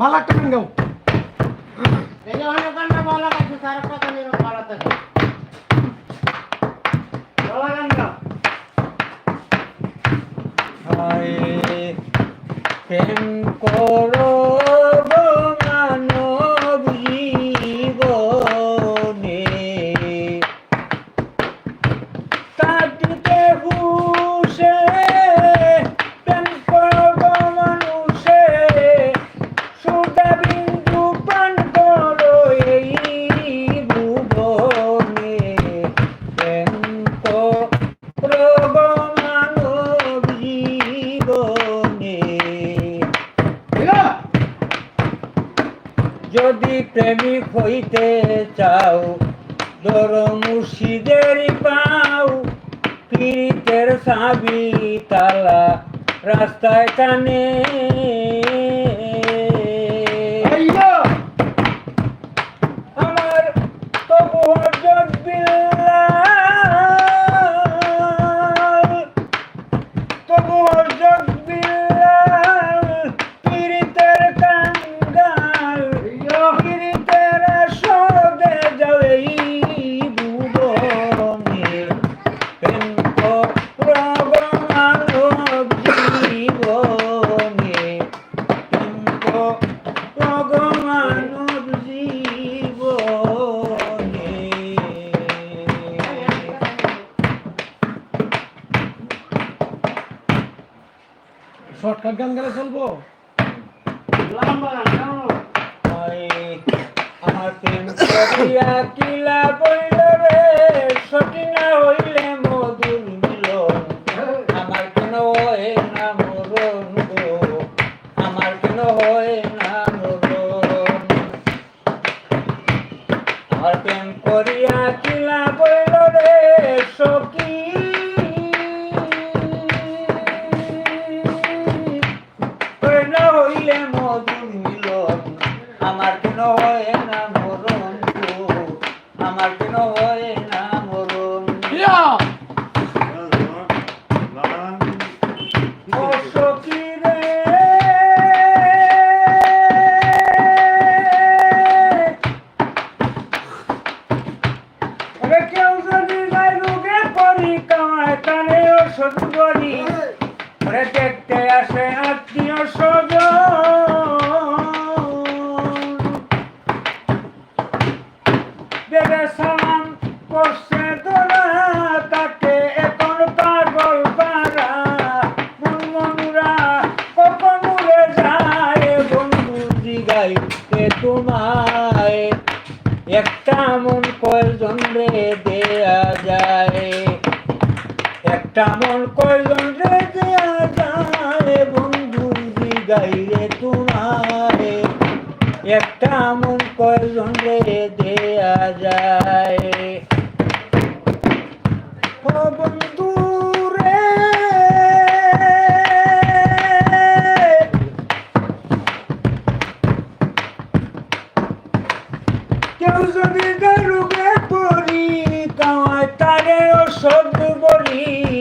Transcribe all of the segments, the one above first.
ভালো একটা গান গাও। এই যে মুর্শিদের পাও পীড়িতের সাবি তালা রাস্তায় টানে। গান গেলে চলবো? আমার প্রেম করিয়া কিলা বইল রে সতী না হইলে কেউ যদি গাই রোগে পরি, কামায় কানে ওষুধ করি। ওরে দেখতে আসে আত্মীয় স্বজন। দেবে সালাম করছে দোলা তাকে এখন পাগল পারা। মনুরা কখন উড়ে যায় বন্ধু জিগাই কে তোমায়। একটা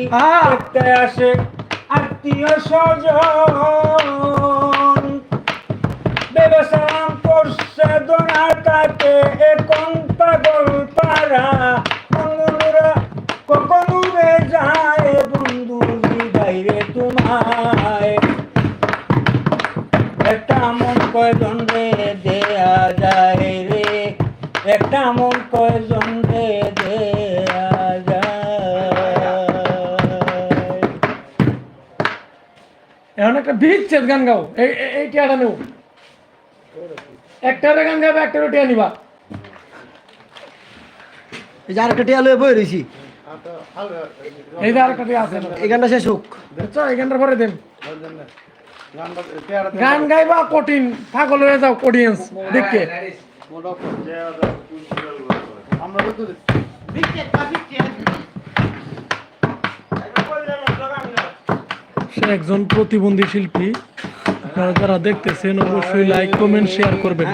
দেখতে আসে? আত্মীয় স্বজন? ব্যবসাম করছে দোনা তাকে এখন পাগল পারা বিচ্ছেদ গান গাও। এই টিয়াটা নেও। একটা গান গাবে একটা টিয়া নিবা। এই যে আরেকটা টিয়া লয়ে বই রয়েছি এই যে আরেকটা টিয়া আছে। এই গানটা শেষ হোক। বুঝছ এই গানটার পরে দেন। গান গাইবা কঠিন পাগল হয়ে যাও অডিয়েন্স দেখকে বিচ্ছেদ বা বিচ্ছেদ সে একজন প্রতিবন্ধী শিল্পী। আপনারা যারা দেখতেছেন অবশ্যই লাইক কমেন্ট শেয়ার করবেন।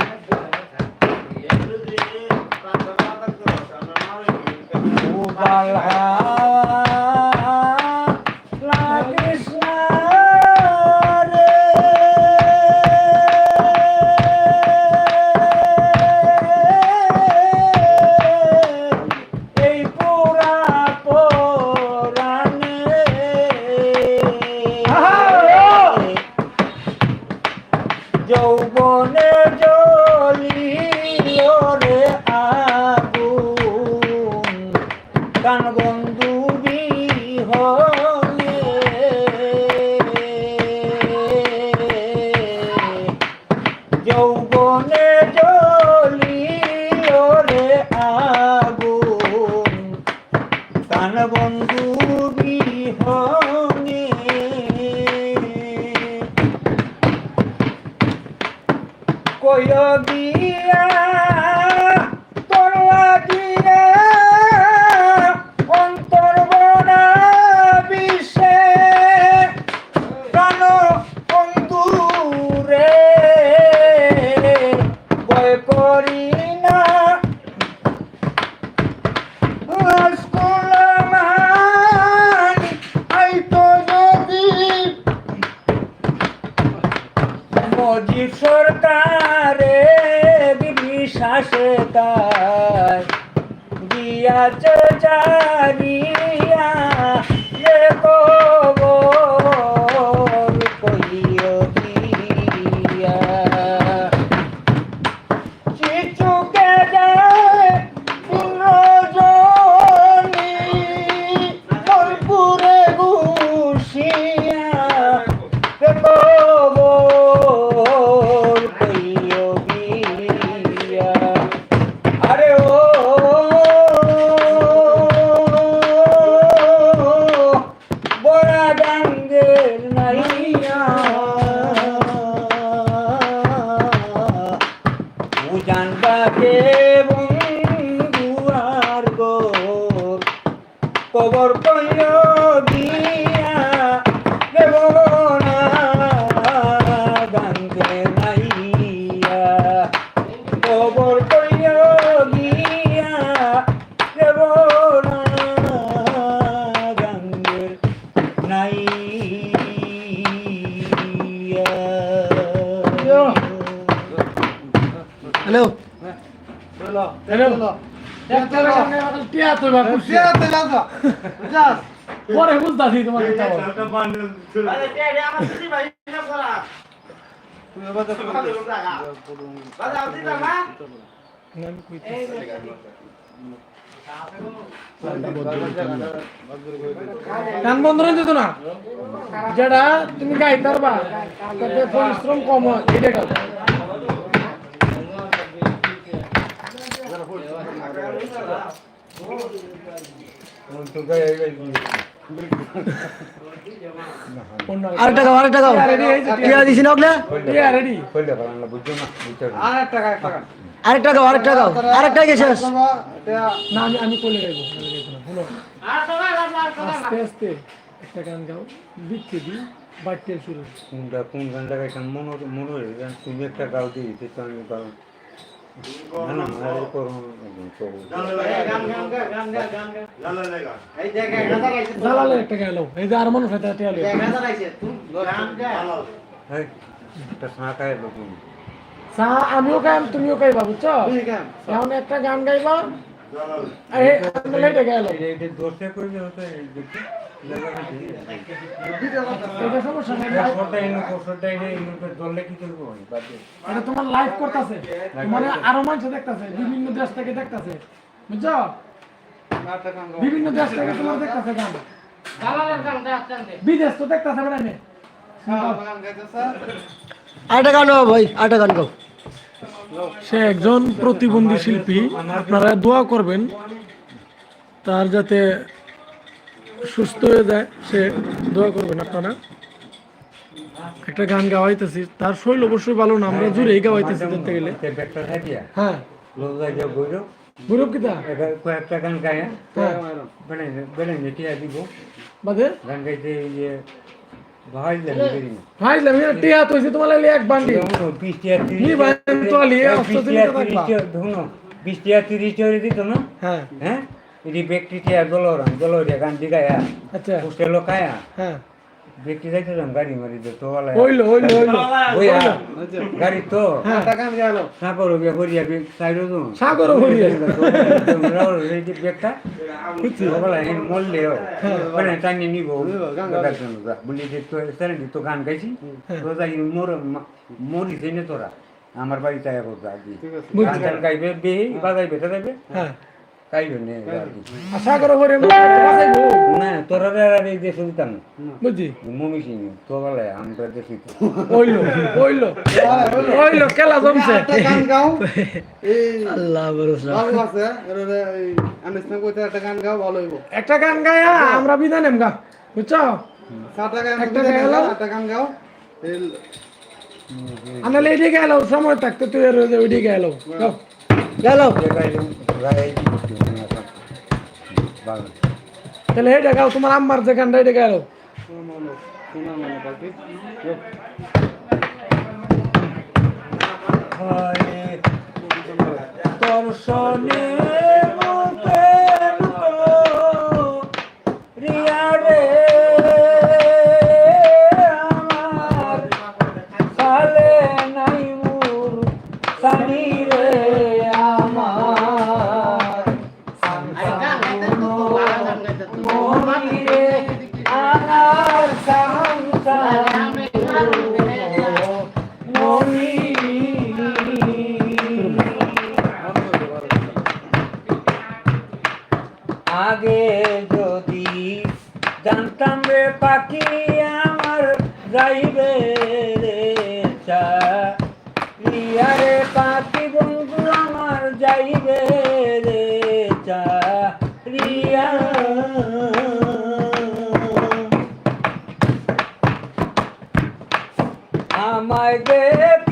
কবর কইল দিয়া দেব না। গাঙ্গে নাইয়া। হ্যালো। হ্যালো। খুশি। পরে বুঝতাছি তোমার গান বন্ধ হয়ে যেত না যেটা তুমি গাইতে পারবা তাতে পরিশ্রম কম হয় এটা আরেকটা গাও আরেকটা গাও টিয়া দিছি না ওগলে? টিয়া রেডি আরেকটা গাও আরেকটা গাও আরেকটা। গেছে না আমি আমি কোলে গাইবো আমি গাইবো না আর তো না আর তো না আস্তে আস্তে একটা গান গাও দিচ্ছে দি বাড়তে শুরু। কোনটা কোন গানটা গাইছেন মনে মনে তুমি একটা গাও দিয়ে তো আমি গাও না না আরে করুন একদম করুন গান গান গান গান গান গান এই দেখে গাদা গাইছে জালালে একটা গেল এই যে আর মানুষ হাতে লোক চা আমিও গাইম তুমিও গাইবা বুঝছ এখন একটা গান গাইবা তোমার লাইভ করতেছে। মানে আরও মানুষ দেখতাছে বিভিন্ন দেশ থেকে দেখতাছে। বুঝছ? বিভিন্ন দেশ থেকে তোমার দেখতাছে গান। বিদেশ তো দেখতাছে বেড়ানে আরেকটা গান ভাই আরেকটা গান গাও। সে একজন প্রতিবন্ধী শিল্পী। আপনারা দোয়া করবেন তার যাতে সুস্থ হয়ে যায় সে দোয়া করবেন আপনারা। একটা গান গাওয়াইতেছি তার শৈল অবশ্যই ভালো না আমরা জুড়েই গাওয়াইতেছি ধরতে গেলে। হ্যাঁ। কিতা কয়েকটা গান গায়ে হ্যাঁ। বাদে? গান গাইতে ইয়ে ভাই লাগি ভাই আমি টিয়া তো হইছে তোমার লাগলে এক বান্ডি বিশ টিয়া নি ভাই তো আলি অস্ত বিশ দিন টিয়া তো তিরিশ টিয়া ধুনো বিশ টিয়া তিরিশ টিয়া দিত না? হ্যাঁ। হ্যাঁ? এই ব্যক্তি টিয়া জলরাম জলরিয়া গান দিগায়া আচ্ছা। পুষ্টে লোকায়া হ্যাঁ। দেখতে যাইতেছিলাম গাড়ি মারি দে তো বলা হইল হইল হইল। ওইয়া গাড়ি তো। হ্যাঁ সাপর গিয়া হরিয়া বেগ সাইডো তো। সাগর হরিয়া বেগটা বলা এই মরলে মানে টানি নিব। বলি যে তো স্যারেন্টি তো গান গাইছি। তো যাই মোর মরি না তোরা। আমার বাড়িতে আয়া করতো গান গাইবে বে বাজাইবে টাজাইবে হ্যাঁ। গাইবে নে আর কি আর সাগর হরিয়া বাঁচাইবো না তোরা আর এই দেশ দিতাম। না। বুঝছি। মমি সিং তো বলে আমরা দেশ হইল হইল হইল খেলা জমছে। একটা গান গাও। এই আল্লাহ ভরসা। বাবু আছে এর এই আনুষ্ঠান কইতে একটা গান গাও ভালো হইব। একটা গান গায়া আমরা বিদায় নেম গা। বুঝছ? সাত টাকা একটা গান গাও। একটা গান গাও। আনালে এদিকে গেল সময় থাকতে তুই ওইদিকে গেল। গেল তাহলে এটা গাও তোমার আম্মার যে গানটা এটা গেল শোনা দর্শনে আগে যদি জানতাম রে পাখি আমার যাইবে রে চা রে পাখি বন্ধু আমার যাইবে রে চা রিয়া। আমায় দেখলে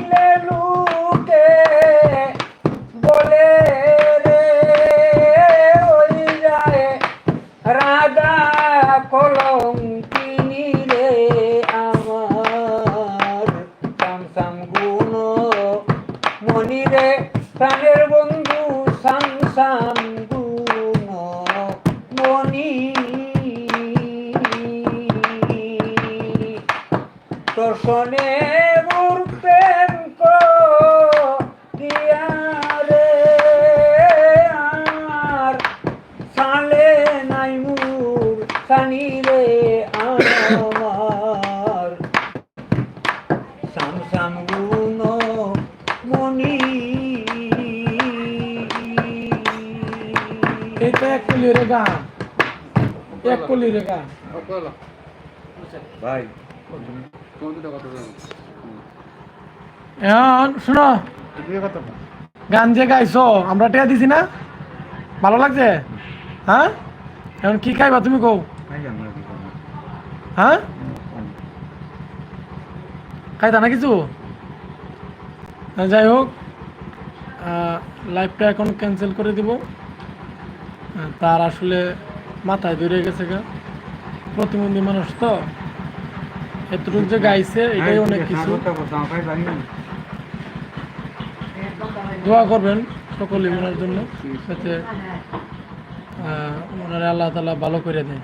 তোর শোনে মোর প্রেম দিয়া আর সালে নাই মুর সানি রে আমার। সাম সাম গুণ মনি। এইটা এক কলির গান এক কলির গান ভাই। এখন শোনো। কথা বল। গান যে গাইছো আমরা টিয়া দিছি না? ভালো লাগছে? হ্যাঁ? এখন কি খাইবা তুমি কও? হ্যাঁ? খাইতা না কিছু? যাই হোক লাইভটা এখন ক্যান্সেল করে দিব। তার আসলে মাথায় ধরে গেছে গা। প্রতিবন্ধী মানুষ তো। এতটুকু যে গাইছে এটাই অনেক কিছু। দোয়া করবেন সকলে ওনার জন্য যাতে ওনারা আল্লাহ তালা ভালো করে দেয়